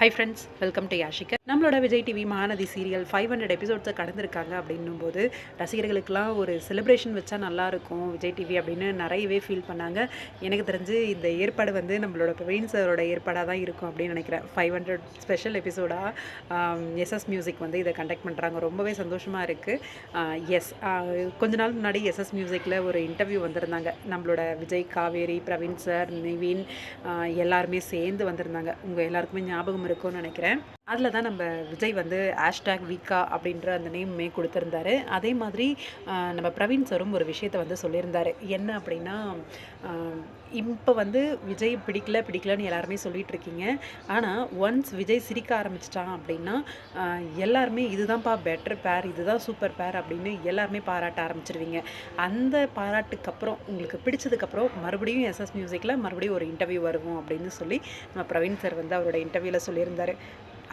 Hi friends welcome to Yashika நம்மளோட Vijay TV Mahanadhi serial five hundred எபிசோட்ஸை கடந்திருக்காங்க அப்படின்னும் போது ரசிகர்களுக்கெல்லாம் ஒரு செலிப்ரேஷன் வச்சா நல்லாயிருக்கும் விஜய் டிவி அப்படின்னு நிறையவே ஃபீல் பண்ணாங்க. எனக்கு தெரிஞ்சு இந்த ஏற்பாடு வந்து நம்மளோட பிரவீன் சாரோட ஏற்பாடாக தான் இருக்கும் அப்படின்னு நினைக்கிறேன். ஃபைவ் ஹண்ட்ரட் ஸ்பெஷல் எபிசோடாக எஸ்எஸ் மியூசிக் வந்து இதை கண்டக்ட் பண்ணுறாங்க ரொம்பவே சந்தோஷமாக இருக்குது எஸ் கொஞ்ச நாள் முன்னாடி எஸ்எஸ் மியூசிக்கில் ஒரு இன்டர்வியூ வந்திருந்தாங்க. நம்மளோட விஜய் காவேரி பிரவீன் சார் நிவின் எல்லாருமே சேர்ந்து வந்திருந்தாங்க. உங்கள் எல்லாருக்குமே ஞாபகம் இருக்கும்னு நினைக்கிறேன். அதில் தான் நம்ம விஜய் வந்து ஹேஷ்டேக் வீக்கா அப்படின்ற அந்த நேம்மே கொடுத்துருந்தாரு. அதே மாதிரி நம்ம பிரவீன் சரும் ஒரு விஷயத்தை வந்து சொல்லியிருந்தார். என்ன அப்படின்னா இப்போ வந்து விஜய் பிடிக்கல பிடிக்கலன்னு எல்லாருமே சொல்லிகிட்டு இருக்கீங்க. ஆனால் ஒன்ஸ் விஜய் சிரிக்க ஆரம்பிச்சிட்டான் அப்படின்னா எல்லாருமே இதுதான்ப்பா பெட்டர் பேர் இதுதான் சூப்பர் பேர் அப்படின்னு எல்லாருமே பாராட்ட ஆரம்பிச்சிருவீங்க. அந்த பாராட்டுக்கு அப்புறம் உங்களுக்கு பிடிச்சதுக்கப்புறம் மறுபடியும் எஸ்எஸ் மியூசிக்கில் மறுபடியும் ஒரு இன்டர்வியூ வருவோம் அப்படின்னு சொல்லி நம்ம பிரவீன் சார் வந்து அவரோட இன்டர்வியூவில் சொல்லியிருந்தாரு.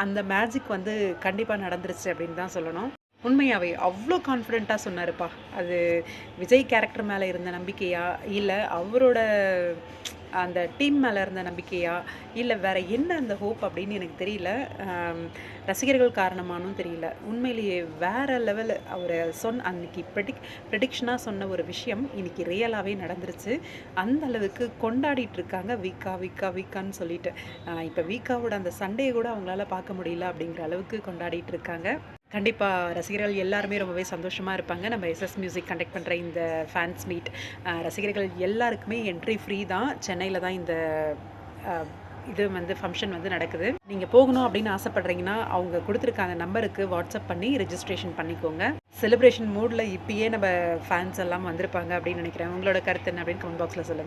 அந்த மேஜிக் வந்து கண்டிப்பாக நடந்துருச்சு அப்படின்னு தான் சொல்லணும். உண்மையாகவே அவ்வளோ கான்ஃபிடெண்ட்டாக சொன்னாருப்பா. அது விஜய் கேரக்டர் மேலே இருந்த நம்பிக்கையா? இல்லை அவரோட அந்த டீம் மேலே இருந்த நம்பிக்கையா? இல்லை வேற என்ன அந்த ஹோப் அப்படின்னு எனக்கு தெரியல. ரசிகர்கள் காரணமானும் தெரியல. உண்மையிலேயே வேற லெவல் அவர் சொன்ன அன்னைக்கு ப்ரெடிக் ப்ரெடிக்ஷனாக சொன்ன ஒரு விஷயம் இன்னைக்கு ரியலாகவே நடந்துருச்சு. அந்த அளவுக்கு கொண்டாடிட்டு இருக்காங்க வீக்கா வீக்கா வீக்கான்னு சொல்லிட்டு. இப்போ வீக்காவோட அந்த சண்டையை கூட அவங்களால பார்க்க முடியல அப்படிங்கிற அளவுக்கு கொண்டாடிட்டு இருக்காங்க. கண்டிப்பாக ரசிகர்கள் எல்லாருமே ரொம்பவே சந்தோஷமாக இருப்பாங்க. நம்ம எஸ்எஸ் மியூசிக் கண்டக்ட் பண்ணுற இந்த ஃபேன்ஸ் மீட் ரசிகர்கள் எல்லாருக்குமே என்ட்ரி ஃப்ரீ தான். சென்னையில் தான் இந்த இது வந்து ஃபங்க்ஷன் வந்து நடக்குது. நீங்கள் போகணும் அப்படின்னு ஆசைப்படுறீங்கன்னா அவங்க கொடுத்துருக்காங்க நம்பருக்கு வாட்ஸ்அப் பண்ணி ரிஜிஸ்ட்ரேஷன் பண்ணிக்கோங்க. செலிப்ரேஷன் மூடில் இப்பயே நம்ம ஃபேன்ஸ் எல்லாம் வந்திருப்பாங்க அப்படின்னு நினைக்கிறேன். உங்களோட கருத்து என்ன அப்படின்னு கமெண்ட் பாக்ஸில் சொல்லுங்கள்